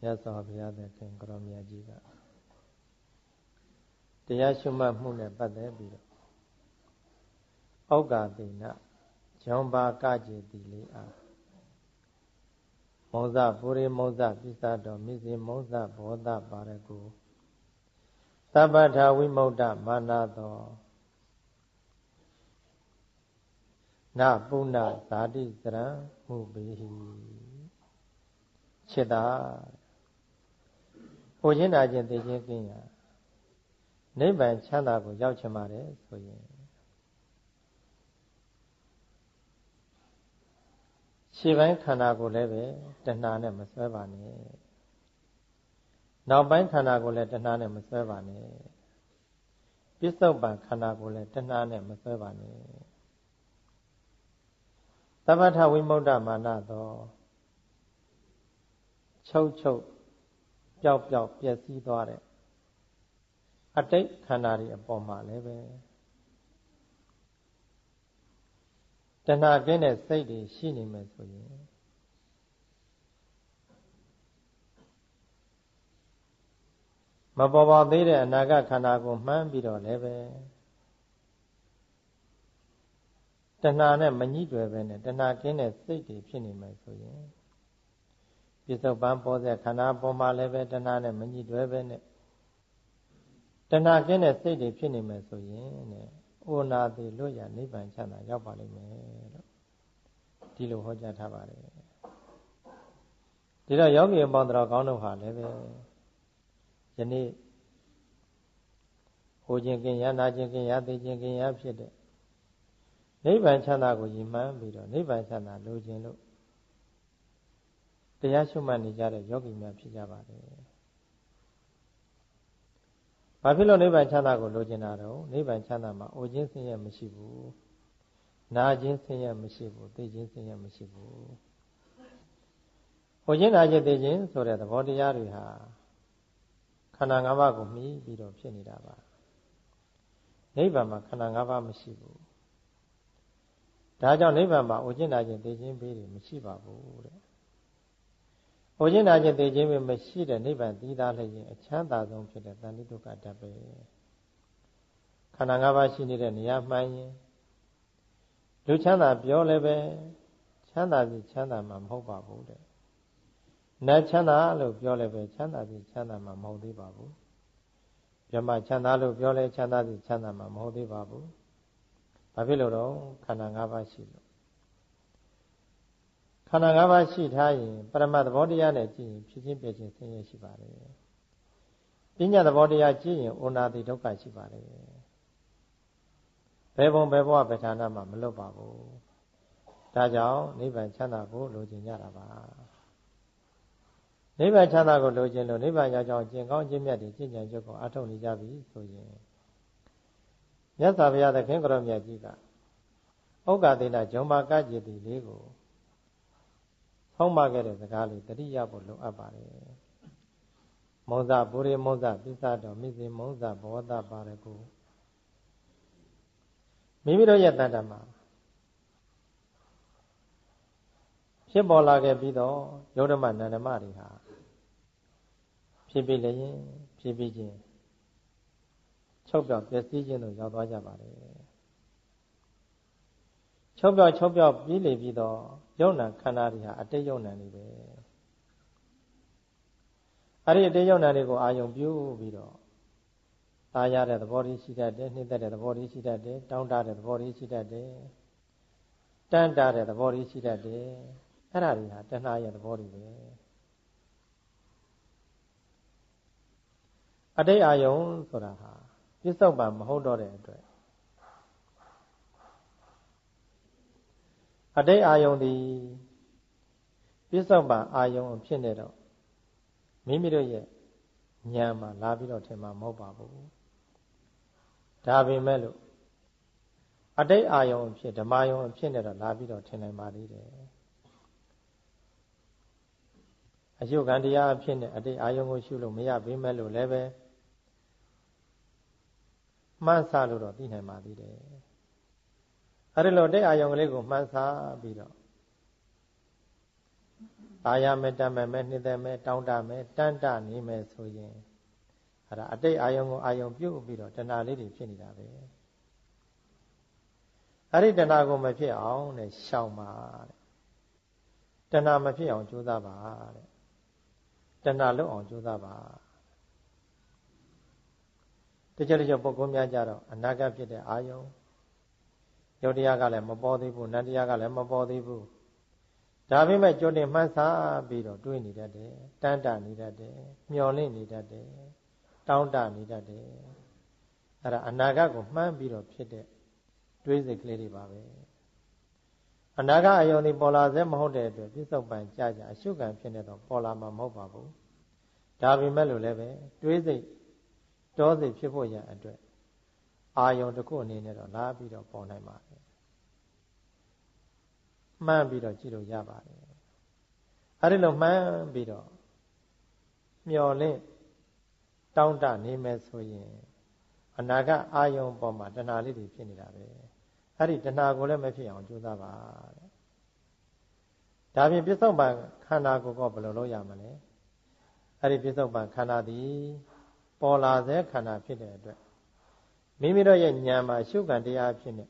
မြတ်စွာဘုရားသခင်ကရောမြတ်ကြီးကတရားရှုမှတ်မှုနဲ့ပတ်သက်ပြီးတော့ဩကာတိနဂျောင်းပါကကြေတိလေးအားမောဇပုရိမောဇပိစ္ဆတော်မိစေမောဇဘောဓပါရကုသဗ္ဗထာဝိမု ക്ത မာနာသောနပုဏ္ဏဇာတိစရံမှုပိဟိจิตတာ ဟိုချင်းတာချင်းသိချင်းကင်းရနိဗ္ဗာန်ချမ်းသာကိုရောက်ချင်ပါတယ်ဆိုရင်ရှေ့ပိုင်းခန္ဓာကိုလည်းပဲတဏှာနဲ့မဆွဲပါနဲ့နောက်ပိုင်းခန္ဓာကိုလည်းတဏှာနဲ့မဆွဲပါနဲ့ပစ္စုပန်ခန္ဓာကိုလည်းတဏှာနဲ့မဆွဲပါနဲ့သဗ္ဗထဝိမု ക്ത မာနသောချုပ်ချုပ် ပျောက်ပျောက်ပျက်စီးသွားတဲ့အတိတ်ခန္ဓာတွေအပေါ်မှာလည်းပဲတဏှာကင်းတဲ့စိတ်တွေရှိနေမယ်ဆိုရင်မပေါ်ပေါ်သေးတဲ့အနာဂတ်ခန္ဓာကိုမှန်းပြီးတော့လည်းပဲတဏှာနဲ့မညှိတွယ်ပဲနဲ့တဏှာကင်းတဲ့စိတ်တွေဖြစ်နေမယ်ဆိုရင် ပြစ္ဆုတ်ပံပေါ်တဲ့ခန္ဓာပေါ်မှာလည်းပဲတဏှာနဲ့မညှိတွယ်ပဲနဲ့တဏှာကင်းတဲ့စိတ်တွေဖြစ်နေမယ်ဆိုရင်တဲ့အိုနာတိလွတ်ရနိဗ္ဗာန်ချမ်းသာရောက်ပါလိမ့်မယ်လို့ဒီလိုဟောကြားထားပါတယ်ဒီတော့ယောဂီအပေါင်းတော်ကောင်းတို့ဟာလည်းပဲယနေ့ဟိုခြင်းကင်ရနာခြင်းကင်ရသိခြင်းကင်ရဖြစ်တဲ့နိဗ္ဗာန်ချမ်းသာကိုရည်မှန်းပြီးတော့နိဗ္ဗာန်ချမ်းသာလိုချင်လို့ တရားရှုမှတ်နေကြတဲ့ယောဂီများဖြစ်ကြပါတယ်။ဘာဖြစ်လို့နိဗ္ဗာန်ချမ်းသာကိုလိုချင်တာတော့နိဗ္ဗာန်ချမ်းသာမှာအိုခြင်းဆင်းရဲမရှိဘူး။နာခြင်းဆင်းရဲမရှိဘူး။သိခြင်းဆင်းရဲမရှိဘူး။ဟိုခြင်းနာခြင်းသိခြင်းဆိုတဲ့သဘောတရားတွေဟာခန္ဓာ၅ပါးကိုမှီပြီးတော့ဖြစ်နေတာပါ။နိဗ္ဗာန်မှာခန္ဓာ၅ပါးမရှိဘူး။ဒါကြောင့်နိဗ္ဗာန်မှာအိုခြင်းနာခြင်းသိခြင်းဘေးတွေမရှိပါဘူးတဲ့ဟို ခြင်းနာခြင်းသိခြင်းပဲမရှိတဲ့နိဗ္ဗာန်တည်သားလည်းရင်အချမ်းသာဆုံးဖြစ်တဲ့တန်တိဒုက္ခတတ်ပဲခန္ဓာ၅ပါးရှိနေတဲ့နေရာမှန်ရင်လူချမ်းသာပြောလည်းပဲချမ်းသာပြီချမ်းသာမှာမဟုတ်ပါဘူးတဲ့နတ်ချမ်းသာလို့ပြောလည်းပဲချမ်းသာပြီချမ်းသာမှာမဟုတ်သေးပါဘူးမြမချမ်းသာလို့ပြောလဲချမ်းသာပြီချမ်းသာမှာမဟုတ်သေးပါဘူးဘာဖြစ်လို့တော့ခန္ဓာ၅ပါးရှိလို့ ခန္ဓာ၅ပါးရှိထားရင်ပရမတ်သဘောတရားနဲ့ကြည့်ရင်ဖြစ်ချင်းပြချင်းဆင်းရဲရှိပါတယ်ပညာသဘောတရားကြည့်ရင်ဩနာတိဒုက္ခရှိပါတယ်ဘယ်ဘုံဘယ်ဘဝဘယ်ဌာနမှမလွတ်ပါဘူးဒါကြောင့်နိဗ္ဗာန်ချမ်းသာကိုလိုချင်ကြတာပါနိဗ္ဗာန်ချမ်းသာကိုလိုချင်လို့နိဗ္ဗာန်ရောက်ကြောင်းကျင့်ကောင်းကျင့်မြတ်တွေကျင့်ကြံကြုတ်ကိုအထောက်နေကြပြီဆိုရင်မြတ်စွာဘုရားသခင်ကရောမြတ်ကြီးကဩဃတိနာဂျုံမာကကြည်တိလေးကို ဟောင်းမခဲ့တဲ့စကားလေးတတိယဖို့လိုအပ်ပါတယ်မောဇပုရိမောဇပိသတော်မိစေမောဇဘောဓပါရကုမိမိတို့ရဲ့တဏ္ဍာမှာဖြစ်ပေါ်လာခဲ့ပြီးတော့ယုဒ္ဓမနန္ဒမတွေဟာဖြစ်ပြီးလည်းဖြစ်ပြီးချင်းချုပ်ပြောက်ပျက်စီးခြင်းတို့ရောက်သွားကြပါတယ်ချုပ်ပြောက်ချုပ်ပြောက်ပြီးလေပြီးတော့ယုံနာခန္ဓာတွေဟာအတိတ်ယုံနာတွေပဲအဲ့ဒီအတိတ်ယုံနာတွေကိုအာယုံပြုပြီးတော့သားရတဲ့သဘောတွေရှိတတ်တယ်နှိမ့်သက်တဲ့သဘောတွေရှိတတ်တယ်တောင်းတတဲ့သဘောတွေရှိတတ်တယ်တန်တာတဲ့သဘောတွေရှိတတ်တယ်အဲ့ဒါတွေဟာတဏှာရဲ့သဘောတွေပဲအတိတ်အာယုံဆိုတာဟာပြစ္ဆုတ်ပါမဟုတ်တော့တဲ့အတွက် အတိတ်အာယုံဒီပြစ္ဆုတ်ပံအာယုံဖြစ်နေတော့မိမိတို့ရဲ့ဉာဏ်မှာလာပြီးတော့ထင်မှာမဟုတ်ပါဘူးဒါပေမဲ့လို့အတိတ်အာယုံဖြစ်ဓမ္မယုံဖြစ်နေတော့လာပြီးတော့ထင်နိုင်ပါသေးတယ်အယုတ်ကံတရားအဖြစ်နဲ့အတိတ်အာယုံကိုရှုလို့မရပေမဲ့လို့လည်းပဲမှန်းဆလို့တော့သိနိုင်ပါသေးတယ် အဲဒီလိုတဲ့အာယုံကလေးကိုမှန်းဆပြီးတော့အာရမေတ္တမေမေနှိသေမေတောင်းတမေတန်တနေမေဆိုရင်အဲဒါအတိတ်အာယုံကိုအာယုံပြုတ်ပြီးတော့တဏှာလေးတွေဖြစ်နေတာပဲအဲဒီတဏှာကိုမဖြစ်အောင်တဲ့ရှောင်ပါတဲ့တဏှာမဖြစ်အောင်ကြိုးစားပါတဲ့တဏှာလုံးအောင်ကြိုးစားပါတခြားတခြားပုဂ္ဂိုလ်များကြတော့အနာဂတ်ဖြစ်တဲ့အာယုံ ယုတ်တရားကလည်းမပေါ်သေးဘူးနတ်တရားကလည်းမပေါ်သေးဘူးဒါပေမဲ့ကြိုတင်မှန်းဆပြီးတော့တွေးနေတတ်တယ်တန်းတနေတတ်တယ်မျောလင့်နေတတ်တယ်တောင်းတနေတတ်တယ်အဲ့ဒါအနာဂတ်ကိုမှန်းပြီးတော့ဖြစ်တဲ့တွေးစိတ်ကလေးတွေပါပဲအနာဂတ်အယုံဒီပေါ်လာစေမဟုတ်တဲ့အတွက်ပြစ္ဆုတ်ပံကြကြအရှုခံဖြစ်နေတော့ပေါ်လာမှာမဟုတ်ပါဘူးဒါပေမဲ့လို့လည်းပဲတွေးစိတ်တောစိတ်ဖြစ်ဖို့ရန်အတွက် အာယုံတစ်ခုအနေနဲ့တော့လာပြီးတော့ပေါ်နိုင်ပါတယ်မှန်းပြီးတော့ကြည့်လို့ရပါတယ်အဲဒီလိုမှန်းပြီးတော့မျော်လင့်တောင်းတနေမယ်ဆိုရင်အနာဂတ်အာယုံပေါ်မှာတဏှာလေးတွေဖြစ်နေတာပဲအဲ့ဒီတဏှာကိုလည်းမဖြစ်အောင်ကြိုးစားပါတဲ့ဒါပြင်ပြစ္ဆုတ်ပံခန္ဓာကိုယ်ကဘယ်လိုလုပ်ရမလဲအဲ့ဒီပြစ္ဆုတ်ပံခန္ဓာသည်ပေါ်လာစေခန္ဓာဖြစ်တဲ့အတွက် မိမိတို့ရဲ့ဉာဏ်မှာရှုခံတရားဖြစ်နေ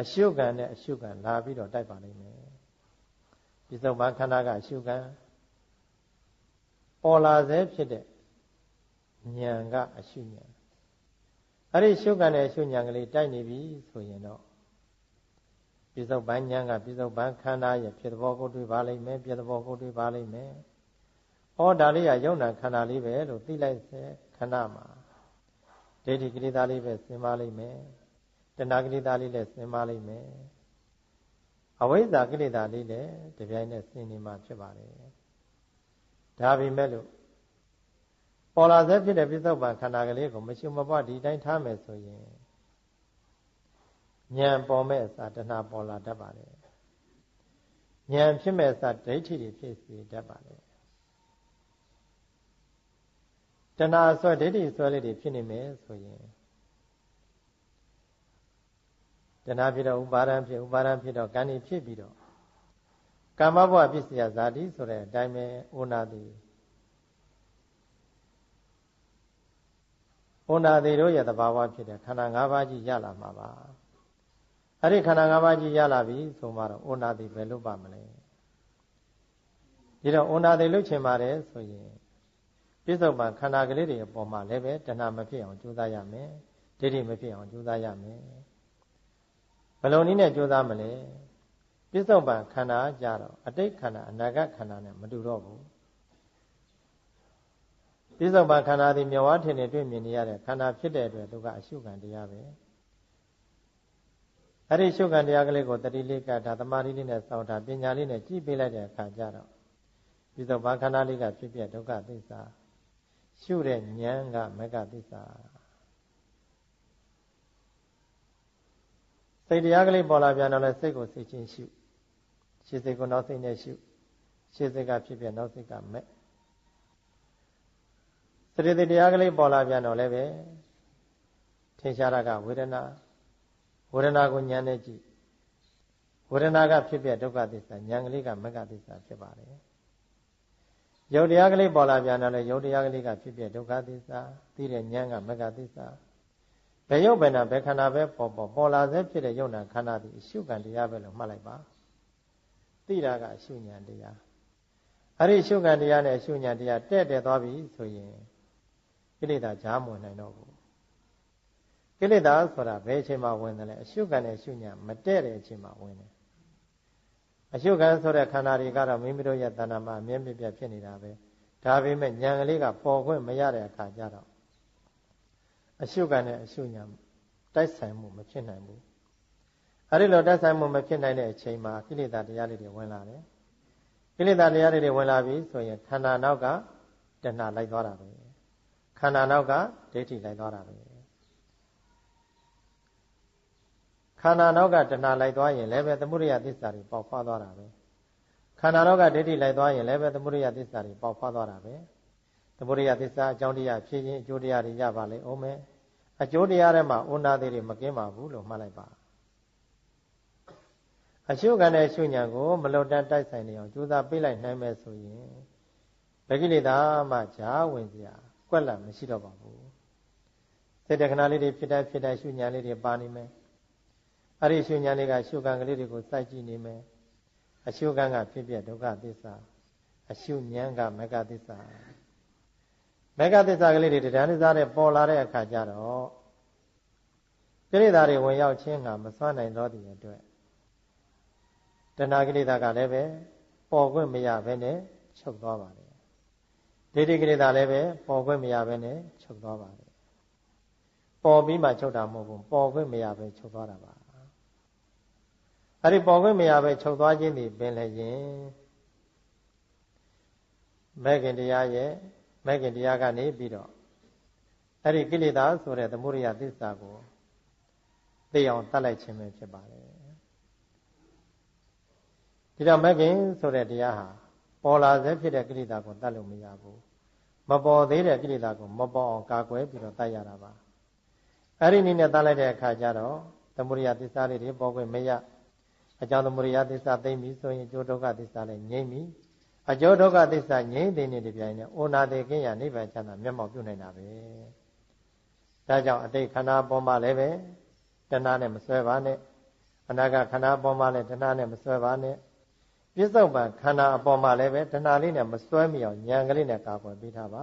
အရှုခံနဲ့အရှုခံလာပြီးတော့တိုက်ပါလိမ့်မယ်ပြစ္ဆုတ်ပံခန္ဓာကအရှုခံပေါ်လာစေဖြစ်တဲ့ဉာဏ်ကအရှုဉာဏ်အဲ့ဒီရှုခံတဲ့အရှုဉာဏ်ကလေးတိုက်နေပြီဆိုရင်တော့ပြစ္ဆုတ်ပံဉာဏ်ကပြစ္ဆုတ်ပံခန္ဓာရဲ့ဖြစ်သဘောကိုတွေ့ပါလိမ့်မယ်ပြသဘောကိုတွေ့ပါလိမ့်မယ် ဩဒါလေးကယုံနာခန္ဓာလေးပဲလို့သိလိုက်စေခဏမှာဒိဋ္ဌိကိလေသာလေးပဲစင်ပါလိမ့်မယ်တဏှာကိလေသာလေးလည်းစင်ပါလိမ့်မယ်အဝိဇ္ဇာကိလေသာလေးလည်းတပြိုင်နက်စင်နေမှာဖြစ်ပါတယ်ဒါပေမဲ့လို့ပေါ်လာစေဖြစ်တဲ့ပြစ္ဆုတ်ပံခန္ဓာကလေးကိုမရှိမပွားဒီတိုင်းထားမယ်ဆိုရင်ဉာဏ်ပေါ်မဲ့အစာတဏှာပေါ်လာတတ်ပါတယ်ဉာဏ်ဖြစ်မဲ့အစာဒိဋ္ဌိတွေဖြစ်စေတတ်ပါတယ် တဏှာဆွဲဒိဋ္ဌိဆွဲလေးတွေဖြစ်နေမယ်ဆိုရင်တဏှာဖြစ်တော့ဥပါဒံဖြစ်ဥပါဒံဖြစ်တော့ကံဤဖြစ်ပြီးတော့ကာမဘဝပစ္စယဇာတိဆိုတဲ့အတိုင်းပဲဩနာတိဩနာတိတို့ရဲ့သဘာဝဖြစ်တဲ့ခန္ဓာ၅ပါးကြီးရလာမှာပါအဲ့ဒီခန္ဓာ၅ပါးကြီးရလာပြီဆိုမှတော့ဩနာတိပဲလွတ်ပါမလဲဒီတော့ဩနာတိလွတ်ချင်ပါတယ်ဆိုရင် ပြစ္ဆုတ်ပံခန္ဓာကလေးတွေအပေါ်မှာလည်းပဲတဏှာမဖြစ်အောင်ကြိုးစားရမယ်ဒိဋ္ဌိမဖြစ်အောင်ကြိုးစားရမယ်ဘယ်လိုနည်းနဲ့ကြိုးစားမလဲပြစ္ဆုတ်ပံခန္ဓာကြတော့အတိတ်ခန္ဓာအနာဂတ်ခန္ဓာနဲ့မတူတော့ဘူးပြစ္ဆုတ်ပံခန္ဓာသည်မြေဝါထင်နေတွေ့မြင်နေရတဲ့ခန္ဓာဖြစ်တဲ့အတွက်သူကအရှုခံတရားပဲအဲ့ဒီရှုခံတရားကလေးကိုတတိလေးကဒါသမာဓိလေးနဲ့စောင့်တာပညာလေးနဲ့ကြည့်ပေးလိုက်တဲ့အခါကျတော့ပြစ္ဆုတ်ပံခန္ဓာလေးကဖြစ်ပြဒုက္ခသစ္စာ ရှုတဲ့ဉာဏ်ကမကသစ္စာစိတ်တရားကလေးပေါ်လာပြန်တော့လဲစိတ်ကိုစိတ်ချင်းရှုရှေ့စိတ်ကိုနောက်စိတ်နဲ့ရှုရှေ့စိတ်ကဖြစ်ပြနောက်စိတ်ကမဲ့စရိတိတရားကလေးပေါ်လာပြန်တော့လည်းပဲထင်ရှားတာကဝေဒနာဝေဒနာကိုဉာဏ်နဲ့ကြည့်ဝေဒနာကဖြစ်ပြဒုက္ခသစ္စာဉာဏ်ကလေးကမကသစ္စာဖြစ်ပါတယ် ယုတ်တရားကလေးပေါ်လာပြန်တော့လေယုတ်တရားကလေးကဖြစ်ပြဒုက္ခသစ္စာသိတဲ့ဉာဏ်ကမကသစ္စာဘယ်ယုတ်ဘယ်နာဘယ်ခန္ဓာပဲပေါ်ပေါ်ပေါ်လာစေဖြစ်တဲ့ယုတ်နာခန္ဓာသည်အရှုခံတရားပဲလို့မှတ်လိုက်ပါသိတာကအရှုဉဏ်တရားအဲ့ဒီရှုခံတရားနဲ့အရှုဉဏ်တရားတဲ့တဲ့သွားပြီဆိုရင်ကိလေသာကြားမဝင်နိုင်တော့ဘူးကိလေသာဆိုတာဘယ်အချိန်မှဝင်တယ်လဲအရှုခံနဲ့အရှုဉဏ်မတဲ့တဲ့အချိန်မှဝင်တယ် အရှုခံဆိုတဲ့ခန္ဓာတွေကတော့မိမိတို့ရဲ့တဏ္ဍာမှာအမြဲပြပြဖြစ်နေတာပဲဒါပေမဲ့ဉာဏ်ကလေးကပေါ်ခွင့်မရတဲ့အခါကျတော့အရှုခံနဲ့အရှုဉာဏ်တိုက်ဆိုင်မှုမဖြစ်နိုင်ဘူးအဲဒီလိုတိုက်ဆိုင်မှုမဖြစ်နိုင်တဲ့အချိန်မှာကိလေသာတရားတွေဝင်လာတယ်ကိလေသာတရားတွေဝင်လာပြီဆိုရင်ခန္ဓာနောက်ကတဏှာလိုက်သွားတာပဲခန္ဓာနောက်ကဒိဋ္ဌိလိုက်သွားတာပဲ ခန္ဓာနောက်ကတဏှာလိုက်သွားရင်လည်းပဲသမုဒိယသစ္စာတွေပေါက်ဖွားသွားတာပဲခန္ဓာနောက်ကဒိဋ္ဌိလိုက်သွားရင်လည်းပဲသမုဒိယသစ္စာတွေပေါက်ဖွားသွားတာပဲသမုဒိယသစ္စာအကြောင်းတရားဖြစ်ရင်အကျိုးတရားတွေရပါလေအောင်မယ်အကျိုးတရားထဲမှာဩနာသေးတွေမကင်းပါဘူးလို့မှတ်လိုက်ပါအရှုခံတဲ့ရှုဉဏ်ကိုမလွတ်တမ်းတိုက်ဆိုင်နေအောင်ကြိုးစားပေးလိုက်နိုင်မယ်ဆိုရင်ဘဂိလေသာမှဈာဝင်စရာကွက်လက်မရှိတော့ပါဘူးစိတ်တခဏလေးတွေဖြစ်တဲ့ဖြစ်တဲ့ရှုဉဏ်လေးတွေပါနေမယ် အဲ့ဒီရှုဉဏ်လေးကရှုခံကလေးတွေကိုစိုက်ကြည့်နေမယ်အရှုခံကဖြစ်ပြဒုက္ခသစ္စာအရှုဉဏ်ကမဂ္ဂသစ္စာမဂ္ဂသစ္စာကလေးတွေတရားနိစားတဲ့ပေါ်လာတဲ့အခါကျတော့ကိလေသာတွေဝင်ရောက်ခြင်းကမစွမ်းနိုင်တော့တဲ့အတွက်တဏှာကိလေသာကလည်းပဲပေါ်ခွင့်မရဘဲနဲ့ချုပ်သွားပါတယ်ဒိဋ္ဌိကိလေသာလည်းပဲပေါ်ခွင့်မရဘဲနဲ့ချုပ်သွားပါတယ်ပေါ်ပြီးမှချုပ်တာမဟုတ်ဘူးပေါ်ခွင့်မရဘဲချုပ်သွားတာပါ အဲ့ဒီပေါ်ခွင့်မရဘဲချုပ်သွားခြင်းဒီပင်လည်းရင်မဲခင်တရားရဲ့မဲခင်တရားကနေပြီးတော့အဲ့ဒီကိလေသာဆိုတဲ့သမုဒိယသစ္စာကိုသိအောင်တတ်လိုက်ခြင်းပဲဖြစ်ပါတယ်ဒီတော့မဲခင်ဆိုတဲ့တရားဟာပေါ်လာစေဖြစ်တဲ့ကိလေသာကိုတတ်လို့မရဘူးမပေါ်သေးတဲ့ကိလေသာကိုမပေါ်အောင်ကာကွယ်ပြီးတော့တတ်ရတာပါအဲ့ဒီနည်းနဲ့တတ်လိုက်တဲ့အခါကျတော့သမုဒိယသစ္စာလေးတွေပေါ်ခွင့်မရ အကြောင်းသမုဒိယသစ္စာသိမ့်ပြီဆိုရင်ကျိုးဒုက္ခသစ္စာလည်းငြိမ့်ပြီအကျိုးဒုက္ခသစ္စာငြိမ့်တဲ့နေ့တပြိုင်နက်အိုနာတေကင်းရနိဗ္ဗာန်ချမ်းသာမျက်မှောက်ပြုနိုင်တာပဲဒါကြောင့်အတိတ်ခန္ဓာပေါ်မှာလည်းပဲတဏှာနဲ့မဆွဲပါနဲ့အနာဂတ်ခန္ဓာပေါ်မှာလည်းတဏှာနဲ့မဆွဲပါနဲ့ပြစ္ဆုတ်ပံခန္ဓာအပေါ်မှာလည်းပဲတဏှာလေးနဲ့မစွဲမိအောင်ဉာဏ်ကလေးနဲ့ကာကွယ်ပေးထားပါ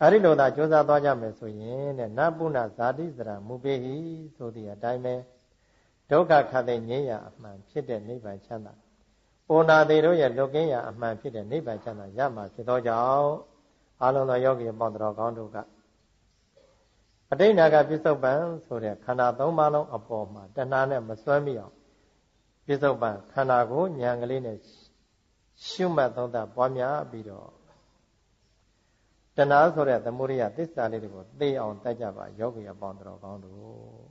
အဲဒီလိုသာကြိုးစားသွားကြမယ်ဆိုရင်တဲ့နပုဏ္ဏဇာတိစရမူပေဟိဆိုသည့်အတိုင်းပဲ ဒုက္ခခတ်တဲ့ငြိမ်းရာအမှန်ဖြစ်တဲ့နိဗ္ဗာန်ချမ်းသာဩနာသေးတို့ရဲ့လွတ်ကင်းရာအမှန်ဖြစ်တဲ့နိဗ္ဗာန်ချမ်းသာရမှာဖြစ်သောကြောင့်အလုံးသောယောဂီပေါင်းတော်ကောင်းတို့ကအတိတ်နာကပြစ္ဆုတ်ပံဆိုတဲ့ခန္ဓာ၃ပါးလုံးအပေါ်မှာတဏှာနဲ့မစွဲမိအောင်ပြစ္ဆုတ်ပံခန္ဓာကိုဉာဏ်ကလေးနဲ့ရှုမှတ်သုံးသပ်ပွားများပြီးတော့တဏှာဆိုတဲ့သမုဒိယသစ္စာလေးတွေကိုသိအောင်တတ်ကြပါယောဂီအပေါင်းတော်ကောင်းတို့